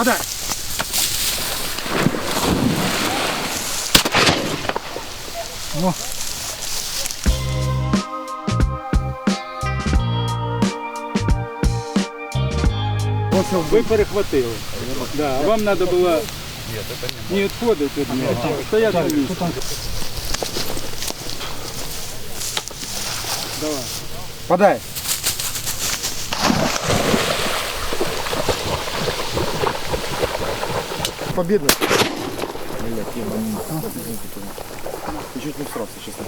Подай. О. Ось він. Ви перехватили. Да, а вам треба було не відходити від нього, а стояти на місці. Давай. Подай. Победно. Ты чуть не всрался, честно.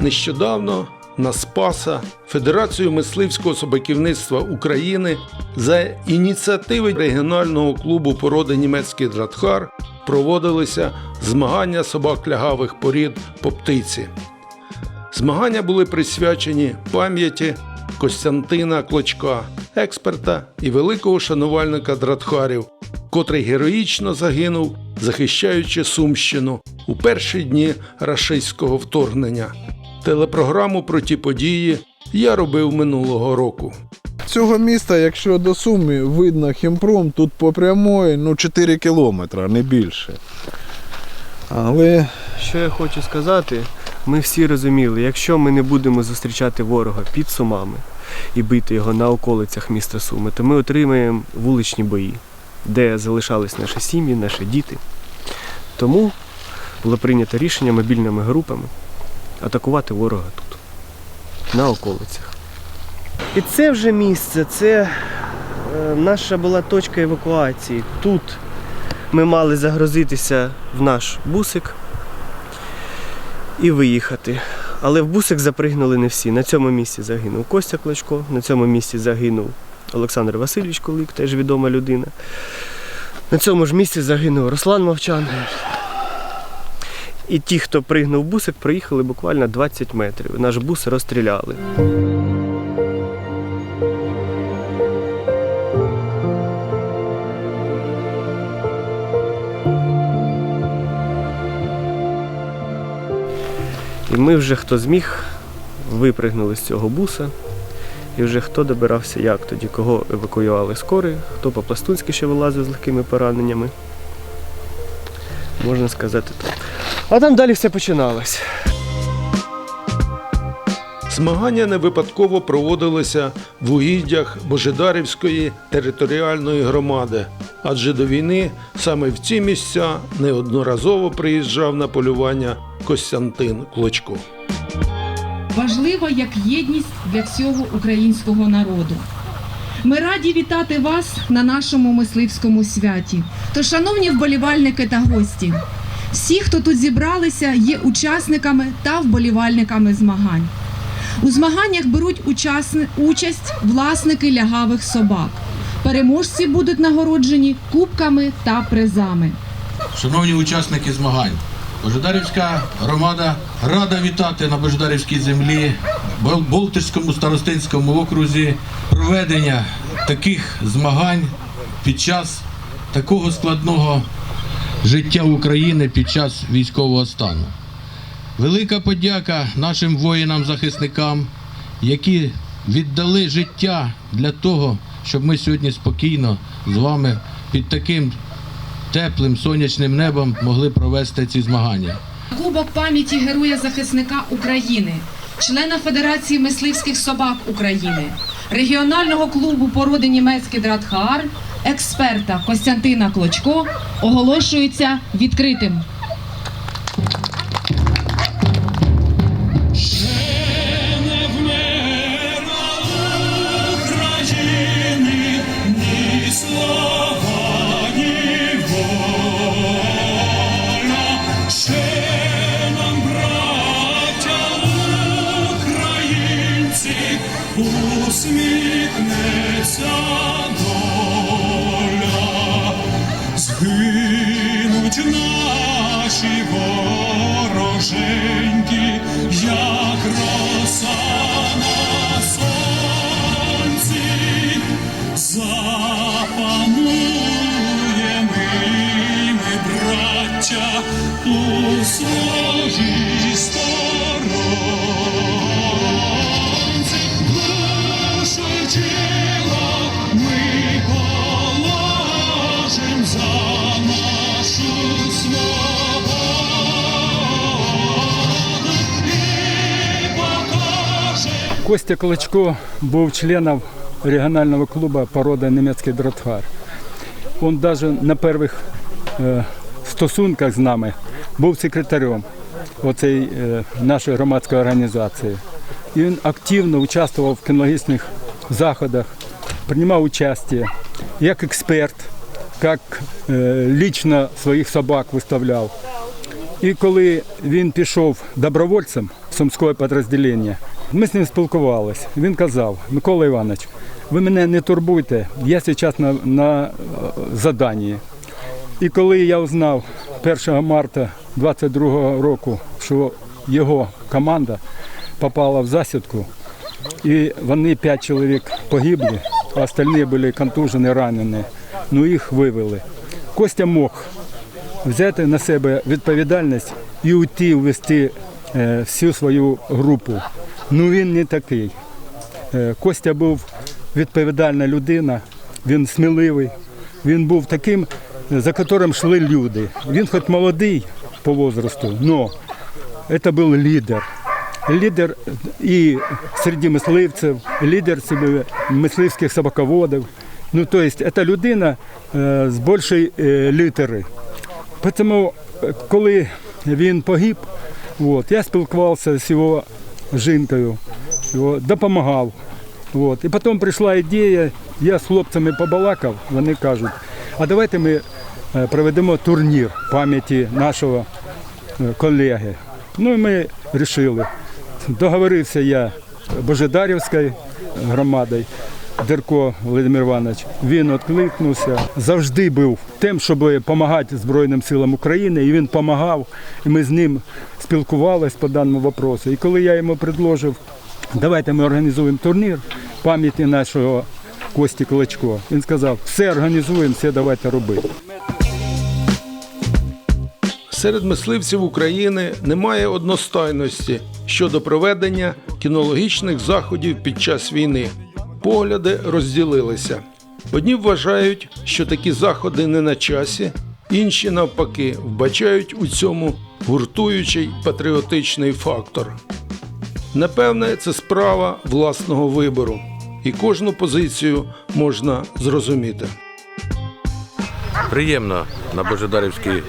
Нещодавно на Спаса Федерацію мисливського собаківництва України за ініціативи регіонального клубу породи німецький дратхар проводилися змагання собак лягавих порід по птиці. Змагання були присвячені пам'яті Костянтина Клочка, експерта і великого шанувальника дратхарів, котрий героїчно загинув, захищаючи Сумщину у перші дні рашистського вторгнення. Телепрограму про ті події я робив минулого року. Цього міста, якщо до Суми видно хімпром, тут по прямої ну, 4 кілометри, не більше. Але Що я хочу сказати, ми всі розуміли, якщо ми не будемо зустрічати ворога під Сумами і бити його на околицях міста Суми, то ми отримаємо вуличні бої, де залишались наші сім'ї, наші діти. Тому було прийнято рішення мобільними групами атакувати ворога тут, на околицях. І це вже місце, це е, наша була точка евакуації. Тут ми мали загрузитися в наш бусик і виїхати. Але в бусик запригнули не всі. На цьому місці загинув Костя Клочко, на цьому місці загинув Олександр Васильович Колик, теж відома людина. На цьому ж місці загинув Руслан Мовчан. І ті, хто пригнув бусик, проїхали буквально 20 метрів. Наш бус розстріляли. І ми вже хто зміг, випригнули з цього буса. І вже хто добирався як тоді, кого евакуювали з кори, хто по-пластунськи ще вилазив з легкими пораненнями. Можна сказати так. А там далі все починалось. Змагання не випадково проводилися в угіддях Божедарівської територіальної громади, адже до війни саме в ці місця неодноразово приїжджав на полювання Костянтин Клочко. важлива як єдність для всього українського народу. Ми раді вітати вас на нашому мисливському святі. То, шановні вболівальники та гості, всі, хто тут зібралися, є учасниками та вболівальниками змагань. У змаганнях беруть участь власники лягавих собак. Переможці будуть нагороджені кубками та призами. Шановні учасники змагань, Божедарівська громада рада вітати на Божедарівській землі, Бол- Болтирському старостинському окрузі проведення таких змагань під час такого складного життя України під час військового стану. Велика подяка нашим воїнам-захисникам, які віддали життя для того, щоб ми сьогодні спокійно з вами під таким теплим сонячним небом могли провести ці змагання. Кубок пам'яті героя захисника України, члена Федерації мисливських собак України, регіонального клубу породи німецький дратхаар, експерта Костянтина Клочко оголошується відкритим. Костя Клочко був членом регіонального клубу Породи Німецький дратхар». Він навіть на перших е, стосунках з нами був секретарем оцей, е, нашої громадської організації. І він активно участвував в кінологічних заходах, приймав участь як експерт, як е, лічно своїх собак виставляв. І коли він пішов добровольцем в підрозділення, ми з ним спілкувалися. Він казав: Микола Іванович, ви мене не турбуйте, я зараз на, на е, заданні. І коли я узнав 1 марта 22 року, що його команда попала в засідку, і вони п'ять чоловік погибли, а остальні були контужені, ранені, ну їх вивели. Костя мог взяти на себе відповідальність і уйти, ввести е, всю свою групу. Ну він не такий. Е, Костя був відповідальна людина, він сміливий, він був таким, за яким йшли люди. Він хоч молодий по возрасту, але це був лідер. Лідер і серед мисливців, лідер мисливських собаководів. Ну, тобто, це людина е, з більшої е, літери. Тому, е, коли він погиб, от, я спілкувався з його жінкою, допомагав. От. І потім прийшла ідея, я з хлопцями побалакав, вони кажуть, а давайте ми проведемо турнір пам'яті нашого е, колеги. Ну і ми вирішили. Договорився я Божедарівською громадою. Дерко Володимир Іванович, він відкликнувся, завжди був тим, щоб допомагати Збройним силам України, і він допомагав, і ми з ним спілкувалися по даному вопросу. І коли я йому предложив, давайте ми організуємо турнір пам'яті нашого Кості Клочко, він сказав, все організуємо, все давайте робити. Серед мисливців України немає одностайності щодо проведення кінологічних заходів під час війни. Погляди розділилися. Одні вважають, що такі заходи не на часі, інші, навпаки, вбачають у цьому гуртуючий патріотичний фактор. Напевне, це справа власного вибору, і кожну позицію можна зрозуміти. Приємно на Божедарівській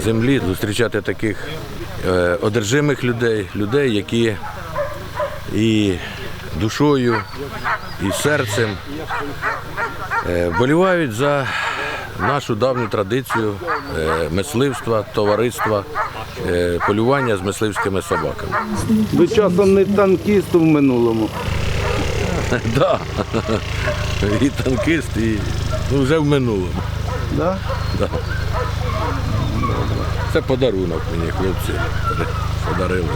землі зустрічати таких е, одержимих людей, людей, які і душою, і серцем е, вболівають за нашу давню традицію е, мисливства, товариства, полювання з мисливськими собаками. Ви часом не танкіст в минулому. Да. І танкист, і ну, вже в минулому. Да? Да. Це подарунок мені хлопці подарили.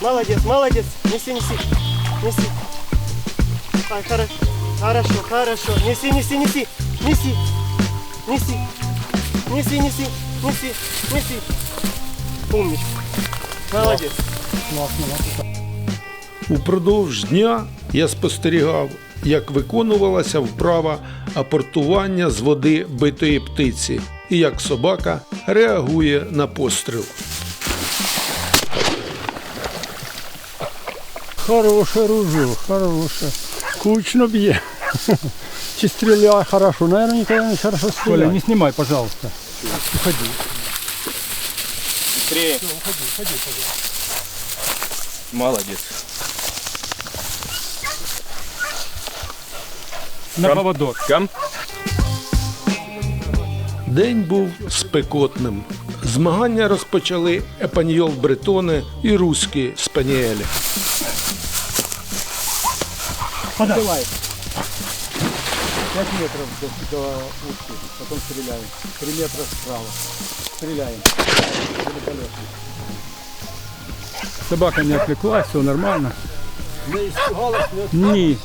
Молодец, молодец. Неси, неси. Неси. Ай, хоро- Хорошо, хорошо. Неси, неси, неси. Неси. Неси. Неси, неси. Неси. Неси. Умничка. Молодец. Упродовж дня я спостерігав, як виконувалася вправа апортування з води битої птиці і як собака реагує на постріл. Хороше ружье, хороше. Кучно б'є. Чи стріляє хорошо? Наверное, ніколи не хорошо стріляє. Коля, не знімай, пожалуйста. Уходи. Молодец. На поводок. День був спекотним. Змагання розпочали епаньйол бретони і руські спаніелі. Давай. 5 метров до, до утки, потом стреляем. 3 метра справа. Стреляем. Собака не отвлеклась, все нормально. Не испугалась? Ні.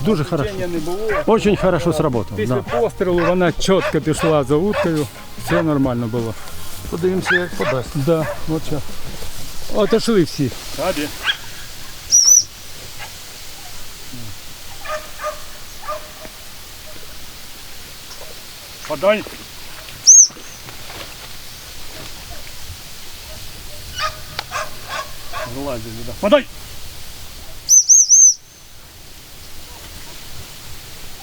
Дуже хорошо. Не було. Очень хорошо сработал. Після Да. пострілу вона чітко пішла за уткою. Все нормально було. Подивимося, як подасть. Да, от зараз. Отошли всі. Подай. Вылазили, да. Подай!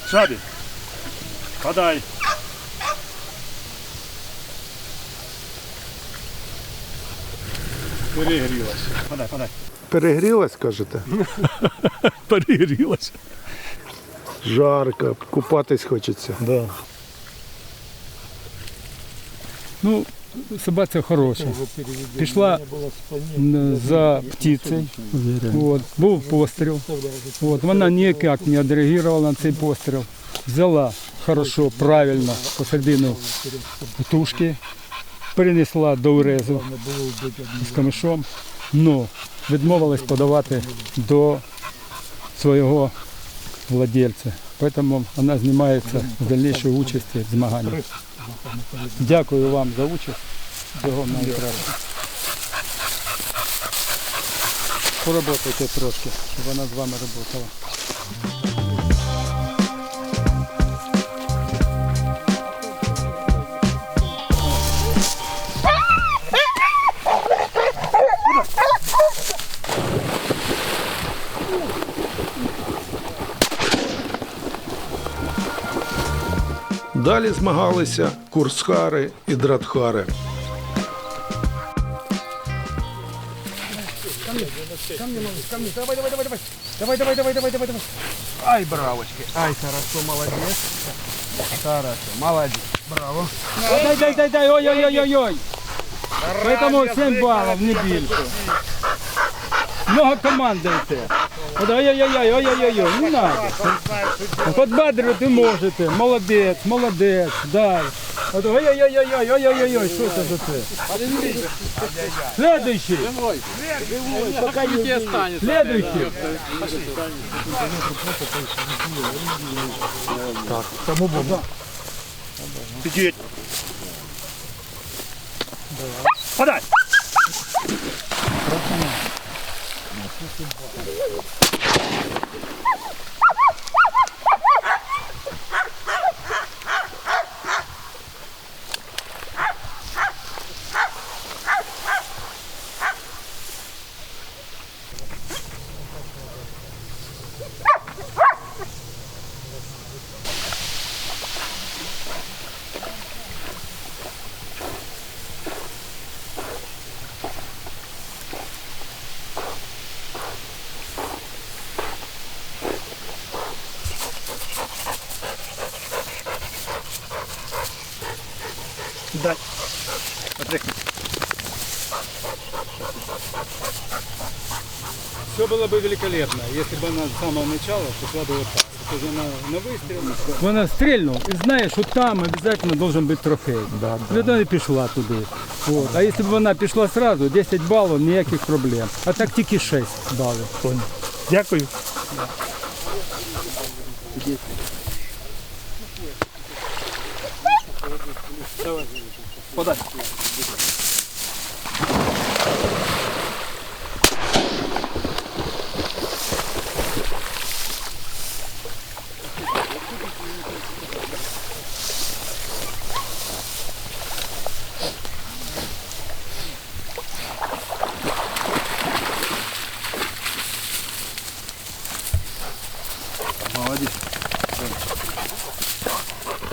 Шаби! Подай! Перегрілася. Подай, подай. Перегрілась, кажете? Перегрілася. Жарко, купатись хочеться. Да. Ну, собаця хороша. Пішла за птицею. От, був постріл. От, вона ніяк не відреагувала на цей постріл. Взяла хорошо, правильно посередину тушки, перенесла до урезу з камешом, але відмовилась подавати до свого владельця. Поэтому вона знімається з дальнішої участі в змаганнях. Дякую вам за участь. Всього найкращого. Поработайте трошки, щоб вона з вами працювала. Далі змагалися курсхари і дратхари. Давай, давай, давай, давай, давай, давай. Ай, бравочки. Ай, хорошо, молодец. Хорошо, молодец. Браво. Дай, дай, дай, дай, ой-ой-ой-ой-ой. Поэтому 7 баллов, не Много командаєте. От Ой-ой-ой, ой-ой-ой, не надо. Подбадрити можете. Молодець, молодець, дай. От Ой-ой-ой, ой-ой-ой, що це за це? Следующий. Следующий. Подай. Дай. Thank you. Все было бы великолепно, если бы она с самого начала пошла бы вот так. Вот уже на, на выстрел. Вона стрільнув і знає, що там обов'язково должен бути трофей. Да, да. Вона і пішла туди. От. А якщо б вона пішла одразу, 10 балів, ніяких проблем. А так тільки 6 балів. Дякую. Подай.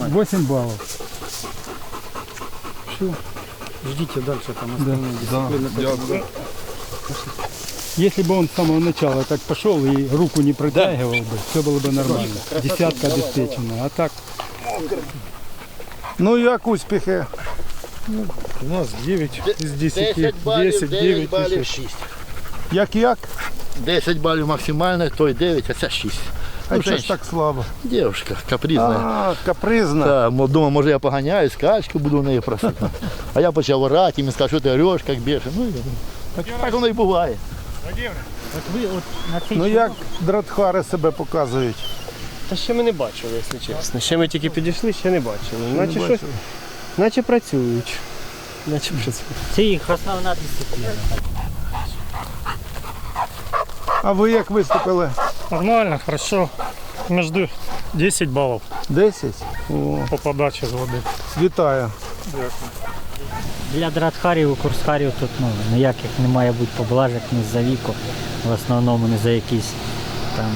Восемь баллов. Ждите дальше там Да. Если бы он с самого начала так пошел и руку не протягивал бы, все было бы нормально. Десятка обеспечена. А так Ну як успіхи? У нас 9 из 10. 10, 9, 9 6. Як як? 10 балів максимально, той 9, а це 6. А чого ж так слабо? Дівчинка капризна. А, капризна. Та, мо- думаю, може я поганяю, скачку буду у неї просити. А я почав орати, він сказав, що ти ореш, як більше. Ну, так, так воно і буває. Ну як дратхари себе показують? Та ще ми не бачили, якщо чесно. Ще ми тільки підійшли, ще не бачили. Наче щось, наче працюють. Наче працюють. Це їх основна дисципліна. А ви як виступили? Нормально, хорошо. Между 10 баллов. 10? По подачі з води. Вітаю. Для дратхарів і курсхарів тут ну, ніяких не має бути поблажок ні за віку, в основному не за якісь там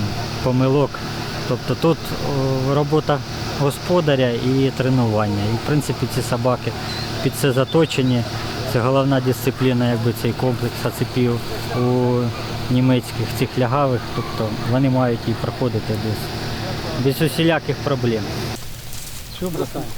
помилок. Тобто тут о, робота господаря і тренування. І в принципі ці собаки під це заточені. Це головна дисципліна, якби цей комплекс ацепів у німецьких цих лягавих. Тобто вони мають і проходити без, без усіляких проблем. Що бросаємо?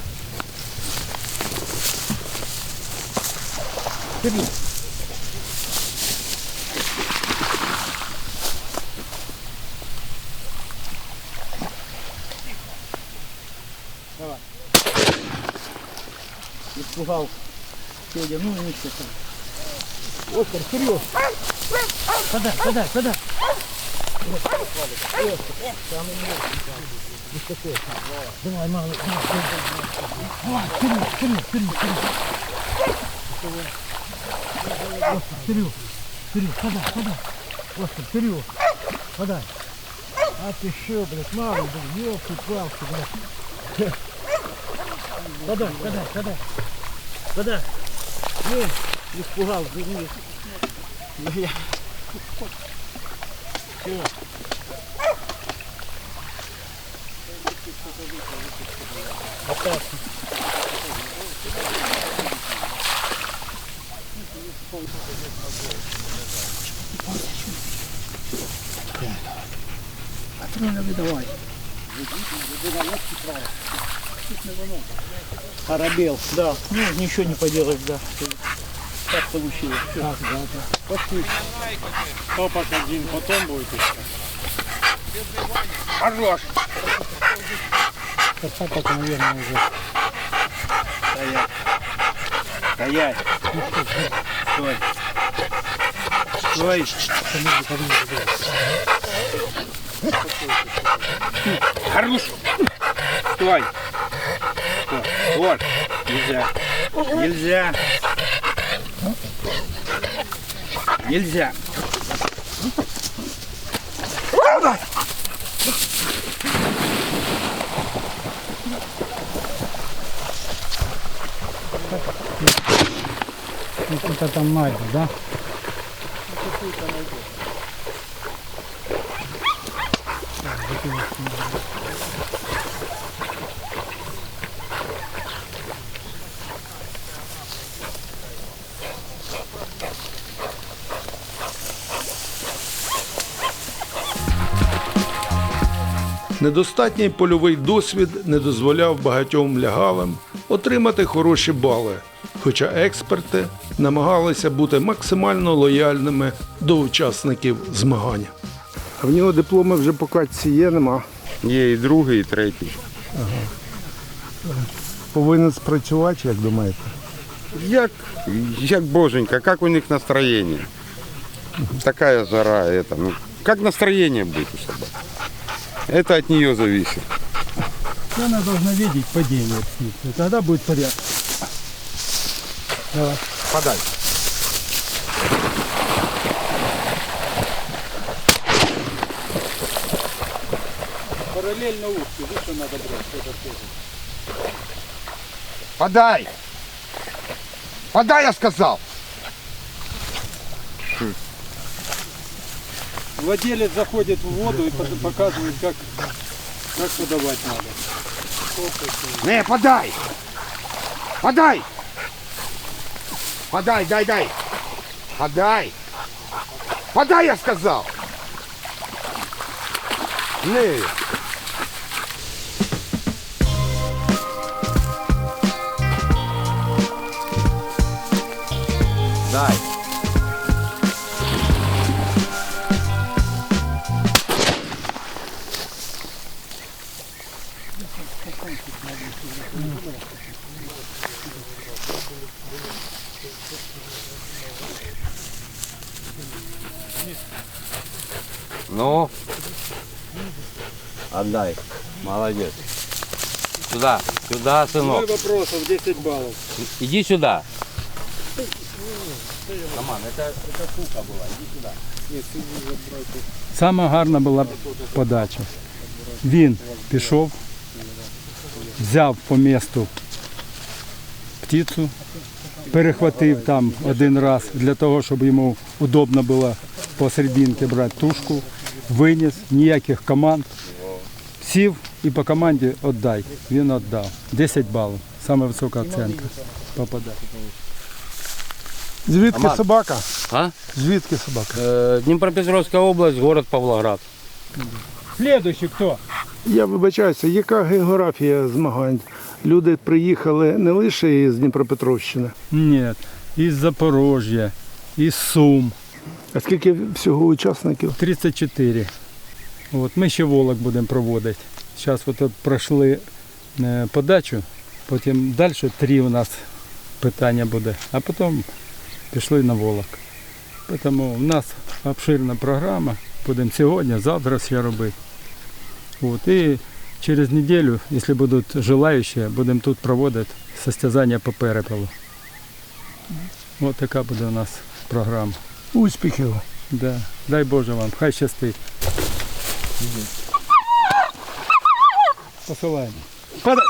Федя, ну и ничего там. Оскар, вперед! Подай, подай, подай! Давай, малый, давай, вперед, вперед, вперед, вперед. Оскар, вперед, вперед, подай, подай. Оскар, вперед, подай. А ты что, блядь, малый, блядь, елки-палки, блядь. Подай, подай, подай. Подай. Ну, испугал, бери. Я. Все. Опасно. Патроны выдавай. Арабел, да. Ну, ничего не поделаешь, да. Так получилось. Всё. Да, да. Пошли. Топок один, потом будете. Хорош. Касаток, наверное, уже. Стоять. Стой. Стой. Хорош. Стой. Вот. Нельзя. Нельзя. Нельзя. Вот это мать, да? Недостатній польовий досвід не дозволяв багатьом лягавим отримати хороші бали, хоча експерти намагалися бути максимально лояльними до учасників змагання. А в нього дипломи вже по катці є, нема. Є і другий, і третій. Повинен спрацювати, як думаєте? Як, як боженька, як у них настроєння? Такая жара, это, ну, как настроение будет у собак? Это от нее зависит. Она должна видеть падение птицы. Тогда будет порядок. Давай. Подай. Параллельно ушки. Видишь, что надо брать? Это тоже. Подай! Подай, я сказал! Владелец заходит в воду и показывает, как, как подавать надо. Не, подай! Подай! Подай, дай, дай! Подай! Подай, я сказал! Не! Ну, отдай. Молодец. Сюда, сюда, сынок. вопросов 10 баллов. Иди сюда. Роман, это, это кука была, иди сюда. Сама гарна була подача. Він пішов, взяв по місту птицю, перехватив там один раз для того, щоб йому удобно було посерединки брати тушку, виніс, ніяких команд. Сів і по команді віддай. Він віддав. 10 балів. Саме висока оцінка. Попадає. Звідки Аман. собака? А? Звідки собака? Э, Днепропетровская область, город Павлоград. Слідуючий хто? Я вибачаюся, яка географія змагань? Люди приїхали не лише із Дніпропетровщини. Ні, із Запорожжя, із Сум. А скільки всього учасників? 34. От, ми ще волок будемо проводити. Зараз от пройшли е, подачу, потім далі три у нас питання буде, а потім пішли на волок. Тому в нас обширна програма. Будемо сьогодні, завтра все робити. От, і через неділю, якщо будуть желаючі, будемо тут проводити состязання по перепелу. Ось така буде у нас програма. Успіхів. Да. Дай Боже вам, хай щастить. Посилаємо. Падай.